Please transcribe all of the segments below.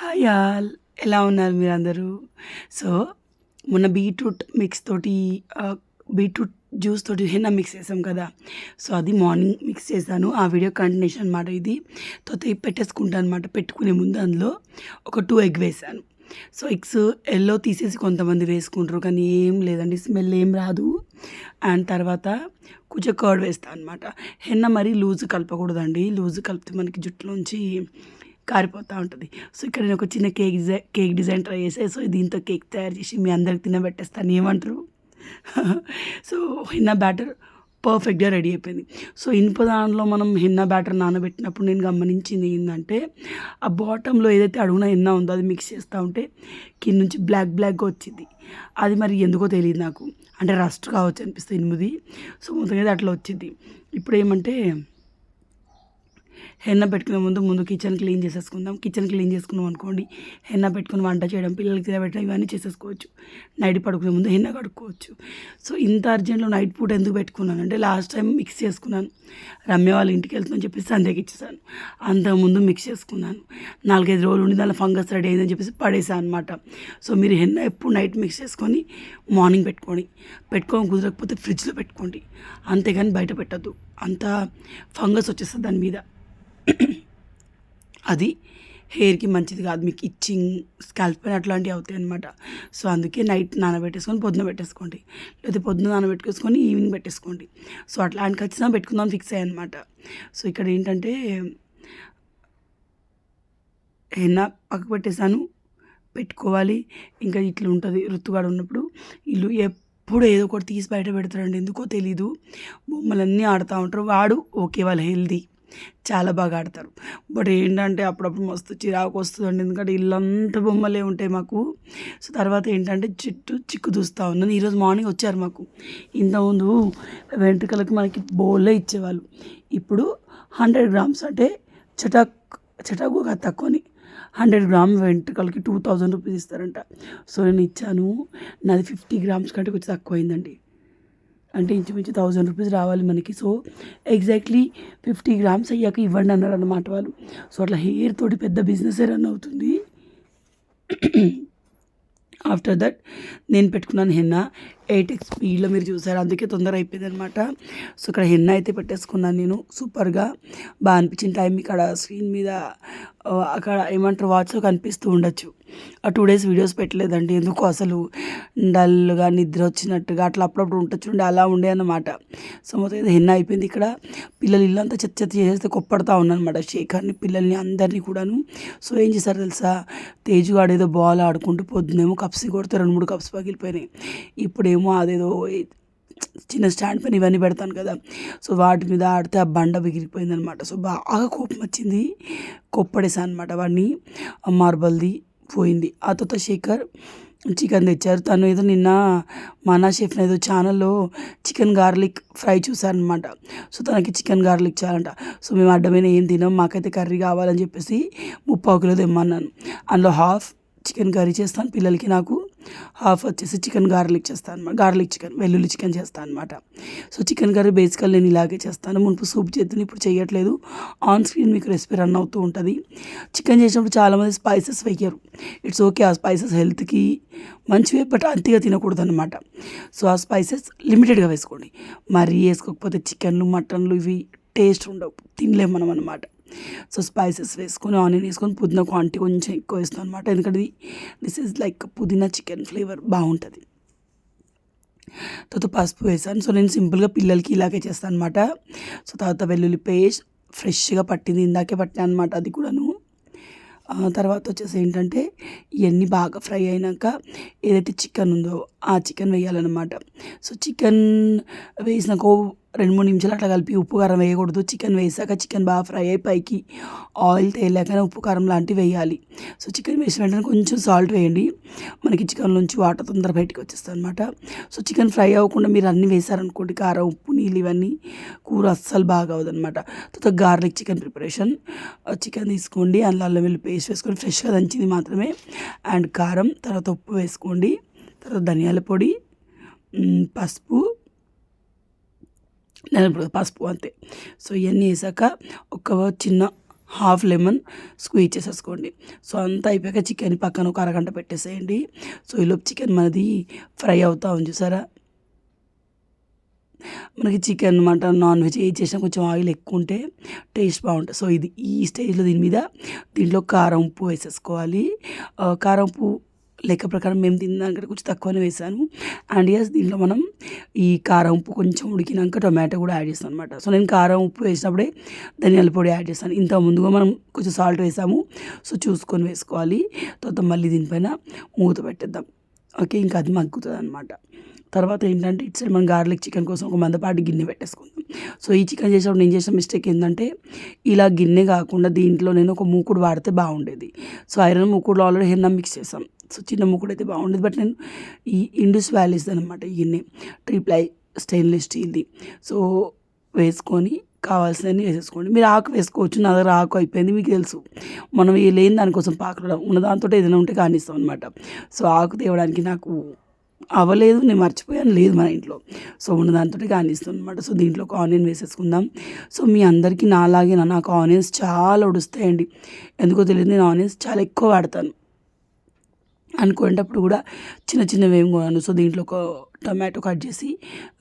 Hi all ఎలా ఉన్నారు మీరందరూ? సో మొన్న బీట్రూట్ మిక్స్ తోటి బీట్రూట్ జ్యూస్ తోటి హెన్న మిక్స్ చేసాం కదా. సో అది మార్నింగ్ మిక్స్ చేశాను. ఆ వీడియో కంటిన్యూషన్ అనమాట ఇది. తోత పెట్టేసుకుంటాను అనమాట పెట్టుకునే ముందు అందులో ఒక టూ ఎగ్ వేసాను సో ఎగ్స్ ఎల్లో తీసేసి కొంతమంది వేసుకుంటారు కానీ ఏం లేదండి. స్మెల్ ఏం రాదు. అండ్ తర్వాత కొంచెం కర్డ్ వేస్తాను అనమాట హెన్న మరీ లూజ్ కలపకూడదండి. లూజ్ కలిపితే మనకి జుట్టులోంచి కారిపోతూ ఉంటుంది. సో ఇక్కడ నేను ఒక చిన్న cake design cake design try చేసే. సో దీంతో కేక్ తయారు చేసి మీ అందరికి తినబెట్టేస్తాను. ఏమంటారు? సో హెన్నా బ్యాటర్ పర్ఫెక్ట్గా రెడీ అయిపోయింది. సో ఇనుప దానిలో మనం హెన్నా బ్యాటర్ నానబెట్టినప్పుడు నేను గమనించింది ఏంటంటే ఆ బాటంలో ఏదైతే అడుగున హెన్నా ఉందో అది మిక్స్ చేస్తూ ఉంటే కింద నుంచి బ్లాక్ బ్లాక్గా వచ్చింది అది మరి ఎందుకో తెలియదు నాకు. అంటే రస్ట్ కావచ్చు అనిపిస్తుంది ఇనుముది. సో మొత్తం అయితే అట్లా వచ్చింది ఇప్పుడు ఏమంటే హెన్న పెట్టుకునే ముందు ముందు కిచెన్ క్లీన్ చేసేసుకుందాం. కిచెన్ క్లీన్ చేసుకున్నాం అనుకోండి హెన్న పెట్టుకుని వంట చేయడం పిల్లలకి తినబెట్టడం ఇవన్నీ చేసేసుకోవచ్చు. నైట్ పడుకునే ముందు హెన్న కడుక్కోవచ్చు. సో ఇంత అర్జెంట్లో నైట్ పూట ఎందుకు పెట్టుకున్నాను అంటే లాస్ట్ టైం మిక్స్ చేసుకున్నాను. రమ్య వాళ్ళ ఇంటికి వెళ్తుందని చెప్పేసి సంధ్యకి ఇచ్చేసాను. అంతకుముందు మిక్స్ చేసుకున్నాను. నాలుగైదు రోజులు ఉండి దానిలో ఫంగస్ రెడీ అయిందని చెప్పేసి పడేసాను అనమాట సో మీరు హెన్న ఎప్పుడు నైట్ మిక్స్ చేసుకొని మార్నింగ్ పెట్టుకోండి. పెట్టుకోని కుదరకపోతే ఫ్రిడ్జ్లో పెట్టుకోండి. అంతేగాని బయట పెట్టద్దు. అంత ఫంగస్ వచ్చేస్తుంది దాని మీద. అది హెయిర్కి మంచిది కాదు. మీకు ఇచ్చింగ్ స్కాల్ప్ అట్లాంటివి అవుతాయి అనమాట సో అందుకే నైట్ నానబెట్టేసుకొని పొద్దున పెట్టేసుకోండి. లేకపోతే పొద్దున నానబెట్టుకొని ఈవినింగ్ పెట్టేసుకోండి. సో అట్లా ఆయన ఖచ్చితంగా పెట్టుకుందాం ఫిక్స్ అయ్యాయి అనమాట సో ఇక్కడ ఏంటంటే హెన్న పక్కకు పెట్టేశాను పెట్టుకోవాలి. ఇంకా ఇట్లా ఉంటుంది. ఋతుగాడు ఉన్నప్పుడు ఇల్లు ఎప్పుడు ఏదో ఒకటి తీసి బయట పెడతారండి ఎందుకో తెలీదు. బొమ్మలన్నీ ఆడుతూ ఉంటారు. వాడు ఓకే వాళ్ళు హెల్దీ చాలా బాగా ఆడతారు. బట్ ఏంటంటే అప్పుడప్పుడు మస్తు చిరాకు వస్తుందండి. ఎందుకంటే ఇల్లంతా బొమ్మలే ఉంటాయి మాకు. సో తర్వాత ఏంటంటే చెట్టు చిక్కు చూస్తూ ఉన్నాను. ఈరోజు మార్నింగ్ వచ్చారు మాకు. ఇంతకుముందు వెంట్రుకలకు మనకి బోలే ఇచ్చేవాళ్ళు. ఇప్పుడు హండ్రెడ్ గ్రామ్స్ అంటే చటాక్ చటాకు కాదు తక్కువని. హండ్రెడ్ గ్రామ్ వెంట్రుకలకి టూ థౌజండ్ రూపీస్ ఇస్తారంట. సో నేను ఇచ్చాను. నాది ఫిఫ్టీ గ్రామ్స్ కంటే కొంచెం తక్కువ అయిందండి అంటే ఇంచుమించు థౌజండ్ రూపీస్ రావాలి మనకి. సో ఎగ్జాక్ట్లీ ఫిఫ్టీ గ్రామ్స్ అయ్యాక ఇవ్వండి అన్నారు అన్నమాట వాళ్ళు. సో అట్లా హెయిర్ తోటి పెద్ద బిజినెస్ రన్ అవుతుంది. ఆఫ్టర్ దట్ నేను పెట్టుకున్నాను హెన్నా. ఎయిట్ ఎక్స్ స్పీడ్లో మీరు చూసారు. అందుకే తొందర అయిపోయింది అనమాట సో ఇక్కడ హెన్న అయితే పెట్టేసుకున్నాను నేను. సూపర్గా బాగా అనిపించిన టైం ఇక్కడ స్క్రీన్ మీద అక్కడ ఏమంటారు వాచ్లో కనిపిస్తూ ఉండొచ్చు. ఆ టూ డేస్ వీడియోస్ పెట్టలేదండి. ఎందుకు అసలు డల్గా నిద్ర వచ్చినట్టుగా అట్లా అప్పుడప్పుడు ఉంటుంది చూడండి అలా ఉండే అన్నమాట. సో మొత్తం ఇది హెన్న అయిపోయింది ఇక్కడ. పిల్లలు ఇల్లంతా చెత్త చెత్త చేసేస్తే కొప్పడతా ఉన్నానమాట శేఖర్ని పిల్లల్ని అందరినీ కూడాను. సో ఏం చేశారు తెలుసా? తేజుగాడు ఏదో బాల్ ఆడుకుంటూ పొద్దునేమో కప్స్ కొడితే రెండు మూడు కప్స్ పగిలిపోయినాయి. ఇప్పుడేమో అదేదో చిన్న స్టాండ్ పైన ఇవన్నీ పెడతాను కదా. సో వాటి మీద ఆడితే ఆ బండ బిగిరిపోయింది అనమాట సో బాగా కోపం వచ్చింది. కొప్పడేసా అనమాట వాడిని మార్బల్ది పోయింది. ఆ తర్వాత శేఖర్ చికెన్ తెచ్చారు. తను ఏదో నిన్న మనా షెఫ్ ఏదో ఛానల్లో చికెన్ గార్లిక్ ఫ్రై చూసారనమాట సో తనకి చికెన్ గార్లిక్ చేయాలంట. సో మేము అడ్డమైన ఏం తినాం మాకైతే కర్రీ కావాలని చెప్పేసి ముప్పావు కిలో తెమ్మన్నాను. అందులో హాఫ్ చికెన్ కర్రీ చేస్తాను పిల్లలకి నాకు. హాఫ్ వచ్చేసి చికెన్ గార్లిక్ చేస్తాను అనమాట గార్లిక్ చికెన్ వెల్లుల్లి చికెన్ చేస్తాను అనమాట సో చికెన్ కర్రీ బేసికల్ నేను ఇలాగే చేస్తాను. మునుపు సూప్ చేద్దాను ఇప్పుడు చేయట్లేదు. ఆన్ స్క్రీన్ మీకు రెసిపీ రన్ అవుతూ ఉంటుంది. చికెన్ చేసినప్పుడు చాలామంది స్పైసెస్ వేయరు. ఇట్స్ ఓకే ఆ స్పైసెస్ హెల్త్కి మంచివే బట్ అంతగా తినకూడదు అనమాట సో ఆ స్పైసెస్ లిమిటెడ్గా వేసుకోండి. మరీ వేసుకోకపోతే చికెన్లు మటన్లు ఇవి టేస్ట్ ఉండవు. తినలేము మనం అనమాట సో స్పైసెస్ వేసుకొని ఆనియన్ వేసుకొని పుదీనా క్వాంటిటీ కొంచెం ఎక్కువ వేస్తాను అనమాట ఎందుకంటే దిస్ ఈజ్ లైక్ పుదీనా చికెన్ ఫ్లేవర్ బాగుంటుంది. తర్వాత పసుపు వేసాను. సో నేను సింపుల్గా పిల్లలకి ఇలాగే చేస్తాను అనమాట సో తర్వాత వెల్లుల్లి పేస్ట్ ఫ్రెష్గా పట్టింది. ఇందాకే పట్టినా అనమాట అది కూడాను. తర్వాత వచ్చేసి ఏంటంటే ఇవన్నీ బాగా ఫ్రై అయినాక ఏదైతే చికెన్ ఉందో ఆ చికెన్ వేయాలన్నమాట. సో చికెన్ వేసినాక రెండు మూడు నిమిషాలు అట్లా కలిపి ఉప్పు కారం వేయకూడదు. చికెన్ వేసాక చికెన్ బాగా ఫ్రై అయ్యి పైకి ఆయిల్ తేలాకనే ఉప్పు కారం లాంటివి వేయాలి. సో చికెన్ వేసిన వెంటనే కొంచెం సాల్ట్ వేయండి. మనకి చికెన్ నుంచి వాటర్ తొందర బయటికి వచ్చేస్తుంది అనమాట సో చికెన్ ఫ్రై అవ్వకుండా మీరు అన్నీ వేసారనుకోండి కారం ఉప్పు నీళ్ళు ఇవన్నీ కూర అస్సలు బాగా అవదనమాట తర్వాత గార్లిక్ చికెన్ ప్రిపరేషన్. చికెన్ తీసుకోండి. అందులో అల్లం పేస్ట్ వేసుకొని ఫ్రెష్గా దంచింది మాత్రమే. అండ్ కారం తర్వాత ఉప్పు వేసుకోండి. తర్వాత ధనియాల పొడి పసుపు నిలబడదు పసుపు అంతే. సో ఇవన్నీ వేసాక ఒక చిన్న హాఫ్ లెమన్ స్క్వీజ్ చేసేసుకోండి. సో అంతా అయిపోయాక చికెన్ పక్కన ఒక అరగంట పెట్టేసేయండి. సో ఈలోపు చికెన్ మనది ఫ్రై అవుతా ఉంది చూసారా? మనకి చికెన్ మటన్ నాన్ వెజ్ ఏది చేసినా కొంచెం ఆయిల్ ఎక్కువ ఉంటే టేస్ట్ బాగుంటుంది. సో ఇది ఈ స్టేజ్లో దీని మీద దీంట్లో కారం ఉప్పు వేసేసుకోవాలి. కారం ఉప్పు లెక్క ప్రకారం మేము తిన్నాక కొంచెం తక్కువనే వేసాను అండ్ ఎస్ దీంట్లో మనం ఈ కారం ఉప్పు కొంచెం ఉడికినాక టొమాటో కూడా యాడ్ చేస్తాను అనమాట సో నేను కారం ఉప్పు వేసినప్పుడే ధనియాల పొడి యాడ్ చేస్తాను. ఇంత ముందుగా మనం కొంచెం సాల్ట్ వేసాము. సో చూసుకొని వేసుకోవాలి. తర్వాత మళ్ళీ దీనిపైన మూత పెట్టేద్దాం. ఓకే ఇంకా అది మగ్గుతుంది అనమాట తర్వాత ఏంటంటే ఇటు సైడ్ మనం గార్లిక్ చికెన్ కోసం ఒక మందపాటి గిన్నె పెట్టేసుకుందాం. సో ఈ చికెన్ చేసేటప్పుడు నేను చేసిన మిస్టేక్ ఏంటంటే ఇలా గిన్నె కాకుండా దీంట్లో నేను ఒక మూకుడు వాడితే బాగుండేది. సో ఐరన్ మూకుడులో ఆల్రెడీ హెన్న మిక్స్ చేసాం సో చిన్న ముక్కుడు అయితే బాగుండేది. బట్ నేను ఈ ఇండస్ వ్యాలీస్ అనమాట ఇవన్నీ ట్రిప్లై స్టెయిన్లెస్ స్టీల్ది. సో వేసుకొని కావాల్సినవి వేసేసుకోండి. మీరు ఆకు వేసుకోవచ్చు నా దగ్గర ఆకు అయిపోయింది మీకు తెలుసు. మనం ఏ లేని దానికోసం పాకడం ఉన్న దాంతో ఏదైనా ఉంటే కానిస్తాం అనమాట. సో ఆకు తేవడానికి నాకు అవ్వలేదు నేను మర్చిపోయాను లేదు మన ఇంట్లో. సో ఉన్న దాంతో కానిస్తాం అనమాట. సో దీంట్లో ఒక ఆనియన్ వేసేసుకుందాం. సో మీ అందరికీ నాలాగే నాకు ఆనియన్స్ చాలా ఉడుస్తాయండి. ఎందుకో తెలియదు నేను ఆనియన్స్ చాలా ఎక్కువ వాడతాను. అనుకునేటప్పుడు కూడా చిన్న చిన్నవి ఏం కొన్నాను సో దీంట్లో ఒక టొమాటో కట్ చేసి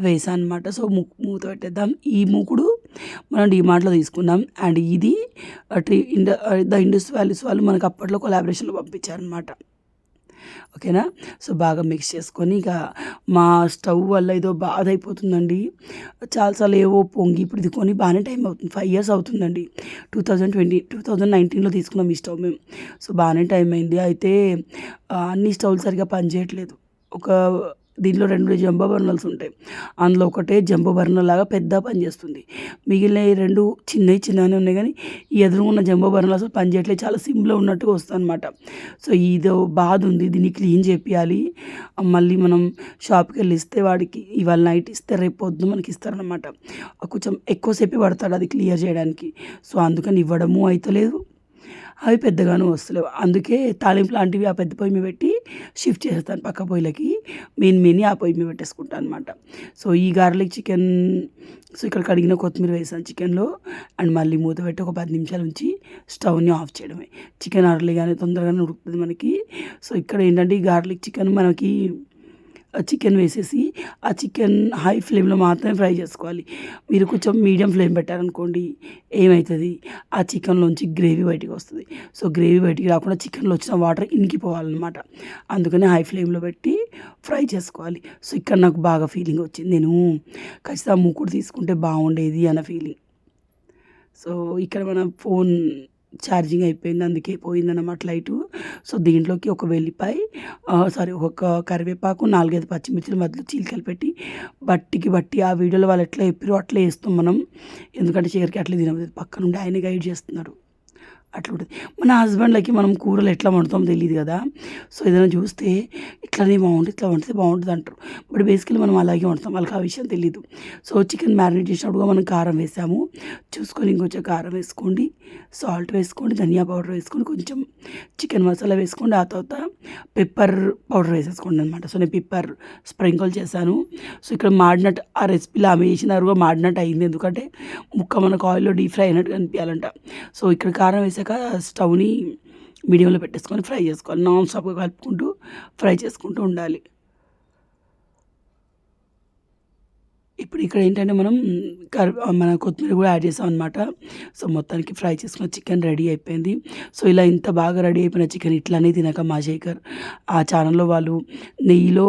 వేసాను అనమాట సో ము మూత పెట్టేద్దాం. ఈ మూకుడు మనం డిమార్ట్లో తీసుకున్నాం అండ్ ఇది tree in the the Indus valleys వాళ్ళు మనకు అప్పట్లో కొలాబరేషన్లో పంపించారనమాట. ఓకేనా? సో బాగా మిక్స్ చేసుకొని ఇక మా స్టవ్ వల్ల ఏదో బాధ అయిపోతుందండి చాలాసార్లు ఏవో పొంగి ఇప్పుడు ఇది కొని బాగానే టైం అవుతుంది. ఫైవ్ ఇయర్స్ అవుతుందండి. Two thousand twenty two thousand నైన్టీన్లో తీసుకున్నాం ఈ స్టవ్ మేము. సో బాగానే టైం అయింది. అయితే అన్ని స్టవ్లు సరిగా పనిచేయట్లేదు. ఒక దీంట్లో రెండు జంబో బర్నర్స్ ఉంటాయి. అందులో ఒకటే జంబో బర్నర్ లాగా పెద్ద పని చేస్తుంది. మిగిలిన రెండు చిన్నవి చిన్నవి ఉన్నాయి కానీ ఈ ఎదురుగా ఉన్న జంబో బర్నర్స్ అసలు పని చేయట్లేదు. చాలా సిమ్లో ఉన్నట్టుగా వస్తుంది అనమాట సో ఇదో బాధ ఉంది. దీన్ని క్లీన్ చేపియాలి. మళ్ళీ మనం షాప్కి వెళ్ళి ఇస్తే వాడికి ఇవాళ నైట్ ఇస్తే రేపు పొద్దు మనకి ఇస్తారనమాట కొంచెం ఎక్కువసేపు పడతాడు అది క్లియర్ చేయడానికి. సో అందుకని ఇవ్వడము అయితలేదు. అవి పెద్దగాను వస్తలేవు. అందుకే తాలింపు లాంటివి ఆ పెద్ద పొయ్యి మీద పెట్టి షిఫ్ట్ చేస్తాను పక్క పొయ్యిలకి. మెయిన్ మెయిన్ ఆ పొయ్యి మీద పెట్టేసుకుంటాను అనమాట సో ఈ గార్లిక్ చికెన్ సో ఇక్కడ కడిగిన కొత్తిమీర వేసాను చికెన్లో. అండ్ మళ్ళీ మూత పెట్టి ఒక పది నిమిషాల నుంచి స్టవ్ని ఆఫ్ చేయడమే. చికెన్ అర్లీగానే తొందరగానే ఉడుకుతుంది మనకి. సో ఇక్కడ ఏంటంటే ఈ గార్లిక్ చికెన్ మనకి చికెన్ వేసేసి ఆ చికెన్ హై ఫ్లేమ్లో మాత్రమే ఫ్రై చేసుకోవాలి. మీరు కొంచెం మీడియం ఫ్లేమ్ పెట్టారనుకోండి ఏమవుతుంది ఆ చికెన్లోంచి గ్రేవీ బయటికి వస్తుంది. సో గ్రేవీ బయటికి రాకుండా చికెన్లో వచ్చిన వాటర్ ఇనికిపోవాలన్నమాట. అందుకని హై ఫ్లేమ్లో పెట్టి ఫ్రై చేసుకోవాలి. సో ఇక్కడ నాకు బాగా ఫీలింగ్ వచ్చింది. నేను ఖచ్చితంగా మూకుడు తీసుకుంటే బాగుండేది అన్న ఫీలింగ్. సో ఇక్కడ మన ఫోన్ ఛార్జింగ్ అయిపోయింది అందుకే పోయిందన్నమాట లైటు. సో దీంట్లోకి ఒక వెల్లిపాయ సారీ ఒక కరివేపాకు నాలుగైదు పచ్చిమిర్చిలు మధ్యలో చీలికలు పెట్టి బట్టికి బట్టి ఆ వీడియోలో వాళ్ళు ఎట్లా చెప్పారో అట్లా వేస్తాం మనం. ఎందుకంటే చివరికి అట్లా తినదు పక్క నుండి ఆయన గైడ్ చేస్తున్నారు. అట్లా ఉంటుంది. మన హస్బెండ్లకి మనం కూరలు ఎట్లా వండుతామో తెలియదు కదా. సో ఏదైనా చూస్తే ఇట్లానే బాగుంటుంది ఇట్లా వండితే బాగుంటుంది అంటారు. బట్ బేసికలీ మనం అలాగే వండుతాం. వాళ్ళకి ఆ విషయం తెలియదు సో చికెన్ మ్యారినేట్ చేసినప్పుడు మనం కారం వేసాము. చూసుకొని ఇంకొంచెం కారం వేసుకోండి సాల్ట్ వేసుకోండి ధనియా పౌడర్ వేసుకొని కొంచెం చికెన్ మసాలా వేసుకోండి. ఆ తర్వాత పెప్పర్ పౌడర్ వేసేసుకోండి అనమాట సో నేను పెప్పర్ స్ప్రింకిల్ చేశాను. సో ఇక్కడ మాడినట్టు ఆ రెసిపీలో ఆమె చేసిన మాడినట్టు అయింది. ఎందుకంటే ముక్క మనకు ఆయిల్లో డీప్ ఫ్రై అయినట్టు కనిపించాలంట. సో ఇక్కడ కారం వేసాక స్టవ్ని మీడియంలో పెట్టేసుకొని ఫ్రై చేసుకోవాలి. నాన్ స్టాప్గా కలుపుకుంటూ ఫ్రై చేసుకుంటూ ఉండాలి. ఇప్పుడు ఇక్కడ ఏంటంటే మనం కరి మన కొత్తిమీర కూడా యాడ్ చేసాం అనమాట సో మొత్తానికి ఫ్రై చేసుకున్న చికెన్ రెడీ అయిపోయింది. సో ఇలా ఇంత బాగా రెడీ అయిపోయిన చికెన్ ఇట్లానే తినక మా శేఖర్ ఆ ఛానల్లో వాళ్ళు నెయ్యిలో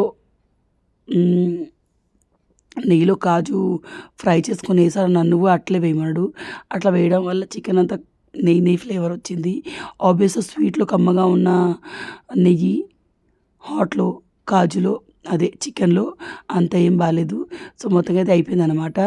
నెయ్యిలో కాజు ఫ్రై చేసుకుని వేసారు నన్ను అట్లే వేయమన్నాడు. అట్లా వేయడం వల్ల చికెన్ అంతా నెయ్యి నెయ్యి ఫ్లేవర్ వచ్చింది. ఆబ్వియస్గా స్వీట్లో కమ్మగా ఉన్న నెయ్యి హాట్లో కాజులో అదే చికెన్లో అంత ఏం బాగాలేదు సో మొత్తంగా అయితే అయిపోయింది అనమాట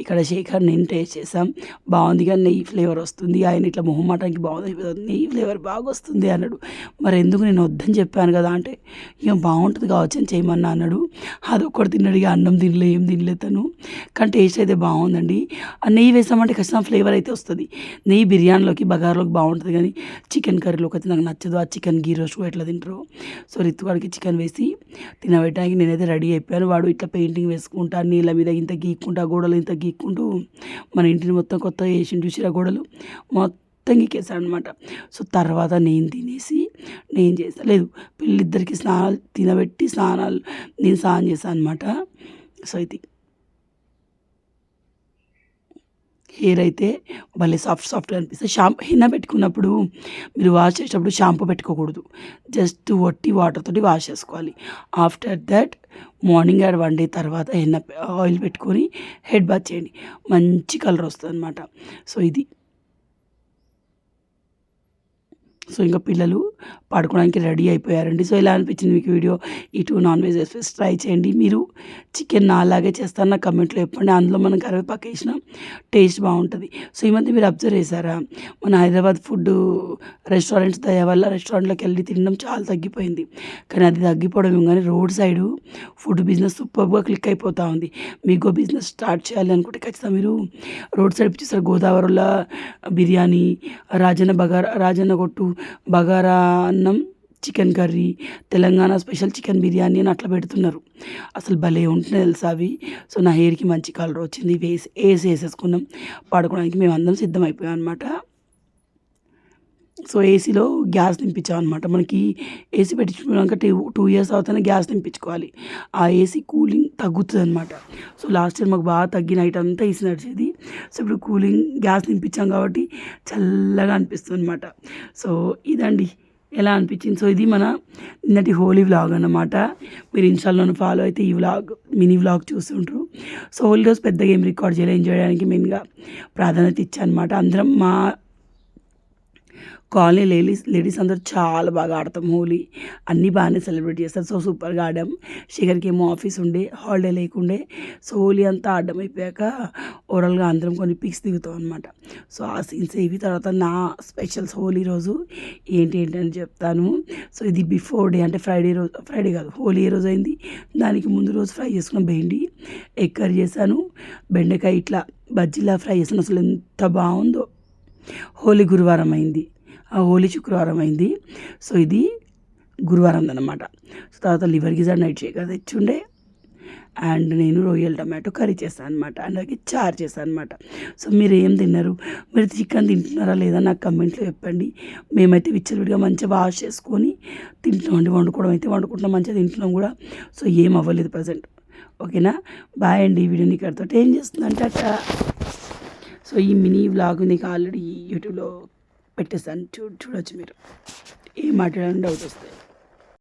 ఇక్కడ శేఖర్ నేను టేస్ట్ చేసాం బాగుంది కానీ నెయ్యి ఫ్లేవర్ వస్తుంది. ఆయన ఇట్లా మొహమాటానికి బాగుంది. నెయ్యి ఫ్లేవర్ బాగా వస్తుంది అన్నాడు. మరి ఎందుకు నేను వద్దని చెప్పాను కదా అంటే ఇక బాగుంటుంది కావచ్చు అని చేయమన్నా అన్నాడు. అదొక్కటి తిన్నాడు. ఇక అన్నం తినలే ఏం తినలే తను. కానీ టేస్ట్ అయితే బాగుందండి. ఆ నెయ్యి వేసామంటే ఖచ్చితంగా ఫ్లేవర్ అయితే వస్తుంది. నెయ్యి బిర్యానీలోకి బగార్లోకి బాగుంటుంది కానీ చికెన్ కర్రీలోకి అయితే నాకు నచ్చదు. ఆ చికెన్ గీ రోస్ట్ ఎట్లా తింటారు. సో రిత్తుగాడికి చికెన్ వేసి తినబెట్టి పెట్టడానికి నేనైతే రెడీ అయిపోయాను. వాడు ఇట్లా పెయింటింగ్ వేసుకుంటా నీళ్ళ మీద ఇంత గీక్కుంటా గోడలు ఇంత గీక్కుంటూ మన ఇంటిని మొత్తం కొత్తగా వేసి చూసిరా గోడలు? మొత్తం మొత్తం అనమాట సో తర్వాత నేను తినేసి నేను చేస్తాను లేదు పిల్లిద్దరికి స్నానాలు తినబెట్టి స్నానాలు నేను స్నానం చేశాను అనమాట సో ఇది. హెయిర్ అయితే భలే సాఫ్ట్ సాఫ్ట్గా అనిపిస్తుంది షాంపూ హెన్న పెట్టుకున్నప్పుడు మీరు వాష్ చేసేటప్పుడు షాంపూ పెట్టుకోకూడదు. జస్ట్ వట్టి వాటర్ తోటి వాష్ చేసుకోవాలి. After that morning and one day తర్వాత హెన్న ఆయిల్ పెట్టుకొని హెడ్ బాత్ చేయండి. మంచి కలర్ వస్తుంది అనమాట సో ఇది సో ఇంకా పిల్లలు పడుకోవడానికి రెడీ అయిపోయారండి. సో ఇలా అనిపించింది మీకు వీడియో? ఇటు నాన్ వెజ్ రెసిపీస్ ట్రై చేయండి. మీరు చికెన్ నాలాగే చేస్తాను నా కమెంట్లో చెప్పండి. అందులో మనం కరివేపాకు వేసిన టేస్ట్ బాగుంటుంది. సో ఈ మధ్య మీరు అబ్జర్వ్ చేశారా? మన హైదరాబాద్ ఫుడ్ రెస్టారెంట్స్ దయ వల్ల రెస్టారెంట్లోకి వెళ్ళి తినడం చాలా తగ్గిపోయింది. కానీ అది తగ్గిపోవడం కానీ రోడ్ సైడు ఫుడ్ బిజినెస్ సూపర్గా క్లిక్ అయిపోతూ ఉంది. మీకు బిజినెస్ స్టార్ట్ చేయాలి అనుకుంటే ఖచ్చితంగా మీరు రోడ్ సైడ్ చూస్తారు గోదావరిలో బిర్యానీ రాజన్న బగారా రాజన్న కొట్టు బగారా అన్నం chicken curry Telangana special chicken biryani అని అట్లా పెడుతున్నారు. అసలు భలే ఉంటుంది తెలుసా అవి. సో నా హెయిర్కి మంచి కలర్ వచ్చింది. వేసి వేసి వేసేసుకున్నాం. పడుకోవడానికి మేము అందరం సిద్ధమైపోయాం అనమాట సో ఏసీలో గ్యాస్ నింపించాం అనమాట మనకి ఏసీ పెట్టించుకున్నాక టూ టూ ఇయర్స్ అవుతానే గ్యాస్ నింపించుకోవాలి ఆ ఏసీ కూలింగ్ తగ్గుతుంది అనమాట సో లాస్ట్ ఇయర్ మాకు బాగా తగ్గి నైట్ అంతా ఏసీ నడిచేది. సో ఇప్పుడు కూలింగ్ గ్యాస్ నింపించాం కాబట్టి చల్లగా అనిపిస్తుంది అనమాట సో ఇదండి. ఎలా అనిపించింది? సో ఇది మన నిన్నటి హోలీ వ్లాగ్ అన్నమాట. మీరు ఇన్స్టాల్లోనే ఫాలో అయితే ఈ వ్లాగ్ మినీ వ్లాగ్ చూస్తుంటారు సో హోలీ రోజు పెద్దగా ఏం రికార్డ్ చేయలేదు ఎంజాయ్ చేయడానికి మెయిన్గా ప్రాధాన్యత ఇచ్చా అనమాట అందరం మా కాలనీ లేడీస్ లేడీస్ అందరూ చాలా బాగా ఆడతాం. హోలీ అన్నీ బాగానే సెలబ్రేట్ చేస్తారు. సో సూపర్గా ఆడాం. శేఖర్కి ఏమో ఆఫీస్ ఉండే హాలిడే లేకుండే. సో హోలీ అంతా ఆడడం అయిపోయాక ఓవరాల్గా అందరం కొన్ని పిక్స్ దిగుతాం అనమాట సో ఆ సీన్స్ ఇవి తర్వాత నా స్పెషల్స్ హోలీ రోజు ఏంటి ఏంటి అని చెప్తాను. సో ఇది బిఫోర్ డే అంటే ఫ్రైడే రోజు ఫ్రైడే కాదు హోలీ ఏ రోజు అయింది. దానికి ముందు రోజు ఫ్రై చేసుకున్న బెండి ఎగ్ కర్రీ చేశాను. బెండకాయ ఇట్లా బజ్జీలా ఫ్రై చేశాను. అసలు ఎంత బాగుందో. హోలీ గురువారం అయింది. ఆ హోలీ శుక్రవారం అయింది. సో ఇది గురువారం అనమాట సో తర్వాత లివర్ గిజర్ నైట్ షేకర్ తెచ్చుండే. అండ్ నేను రొయ్యల టమాటో కర్రీ చేస్తాను అనమాట అండ్ అలాగే చారు చేస్తాను అనమాట సో మీరు ఏం తిన్నారు? మీరు చికెన్ తింటున్నారా లేదా నాకు కమెంట్లో చెప్పండి. మేమైతే విచ్చలవిడిగా మంచిగా వాష్ చేసుకొని తింటున్నామండి వండుకోవడం అయితే వండుకుంటున్నాం మంచిగా తింటున్నాం కూడా. సో ఏం అవ్వలేదు ప్రజెంట్. ఓకేనా? బాయ్ అండి. ఈ వీడియోని ఇక్కడతో ఏం చేస్తుందంటే అట్ట. సో ఈ మినీ వ్లాగ్ నీకు ఆల్రెడీ యూట్యూబ్లో పెట్టేస్తాను చూ చూడొచ్చు మీరు. ఏం మాట్లాడాలని డౌట్ వస్తాయి.